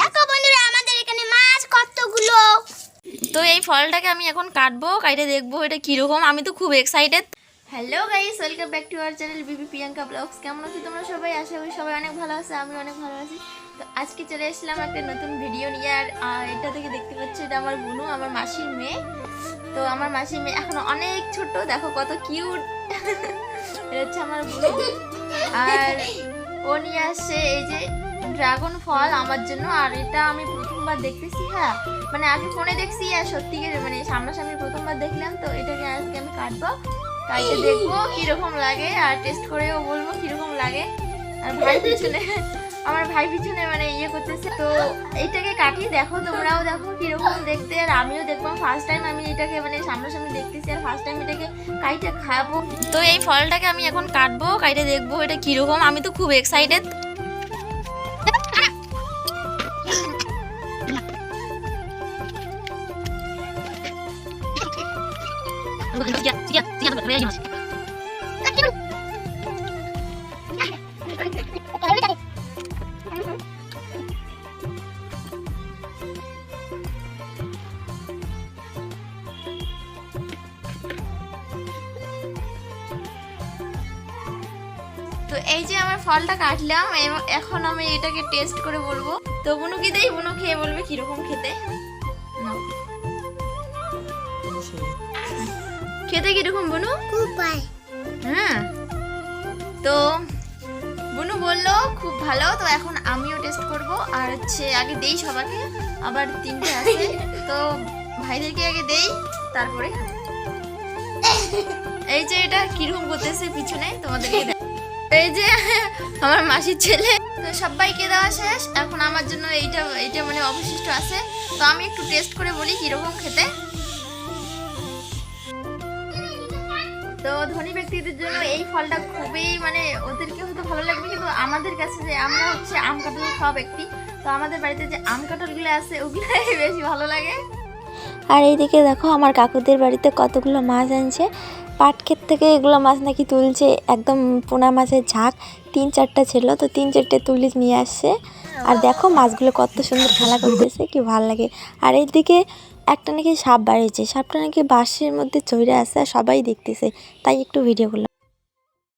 দেখো বন্ধুরা আমাদের এখানে মাছ কতগুলো? তো এই ফলটাকে আমি এখন কাটবো কাটে দেখব এটা কীরকম। আমি তো খুব excited hello guys welcome back to our channel Bibi Priyanka vlogs কেমন আছো তোমরা সবাই? আশা করি সবাই অনেক ভালো আছে আমি অনেক ভালো আছি। তো আজকে চলে এসেছিলাম একটা নতুন ভিডিও নিয়ে আর এটা থেকে দেখতে পাচ্ছি এটা আমার বুনু আমার মাসির মেয়ে। তো আমার মাসির মেয়ে এখন অনেক ছোট দেখো কত কিউট এটা হচ্ছে আমার বুনু। আর ও নিয়ে আসছে এই যে ড্রাগন ফল আমার জন্য, আর এটা আমি প্রথমবার দেখতেছি হ্যাঁ। মানে আগে ফোনে দেখছি, আর সত্যি মানে সামনাসামনি প্রথমবার দেখলাম, তো এটাকে আজকে আমি কাটবো। কাটতে দেখব কীরকম লাগে, আর টেস্ট করেও বলব কীরকম লাগে। আর ভাই পিছনে, আমার ভাই পিছনে মানে ইয়ে করতেছে, তো এইটাকে কাটি, দেখো তোমরাও দেখো কীরকম দেখতে, আর আমিও দেখব। ফার্স্ট টাইম আমি এটাকে মানে সামনাসামনি দেখতেছি, আর ফার্স্ট টাইম এটাকে কাইটে খাব। তো এই ফলটাকে আমি এখন কাটবো, কাইটে দেখব এটা কীরকম। আমি তো খুব এক্সাইটেড তো এই যে আমার ফলটা কাটলাম এখন আমি এটাকে টেস্ট করে বলব। তো বুনু কি দেই, বুনু খেয়ে বলবে কীরকম খেতে? নাও। খেতে কীরকম বুনু? খুব ভাই হ্যাঁ। তো বুনু বলল খুব ভালো তো এখন আমিও টেস্ট করব। আর হচ্ছে আগে দেই সবাইকে আবার তিনটে আছে। তো ভাইদেরকে আগে দেই তারপরে এই যে এটা কীরকম করতেছে পিছনে তোমাদেরকে দেখ- এই যে আমার মাসির ছেলে তো সবাইকে দেওয়া শেষ। এখন আমার জন্য এইটা এইটা মানে অবশিষ্ট আছে। তো আমি একটু টেস্ট করে বলি কীরকম খেতে। তো ধনী ব্যক্তিদের জন্য এই ফলটা খুবই মানে ওদেরকে হয়তো ভালো লাগবে, কিন্তু আমাদের কাছে যে আমরা হচ্ছে আম কাঁঠাল খাওয়া ব্যক্তি, তো আমাদের বাড়িতে যে আম কাঁঠালগুলো আছে, ওগুলাই বেশি ভালো লাগে। আর এইদিকে দেখো, আমার কাকুদের বাড়িতে কতগুলো মাছ আনছে। পাট ক্ষেত থেকে এগুলো মাছ নাকি তুলছে, একদম পোনা মাছের ঝাঁক, তিন চারটা ছিল, তো তিন চারটে তুলে নিয়ে আসছে। আর দেখো মাছগুলো কত সুন্দর খেলা করতেছে, কি ভালো লাগে। আর এইদিকে একটা নাকি সাপ বাড়িয়েছে, সাপটা নাকি বাঁশের মধ্যে চড়ে আছে আর সবাই দেখতেছে, তাই একটু ভিডিও করলাম।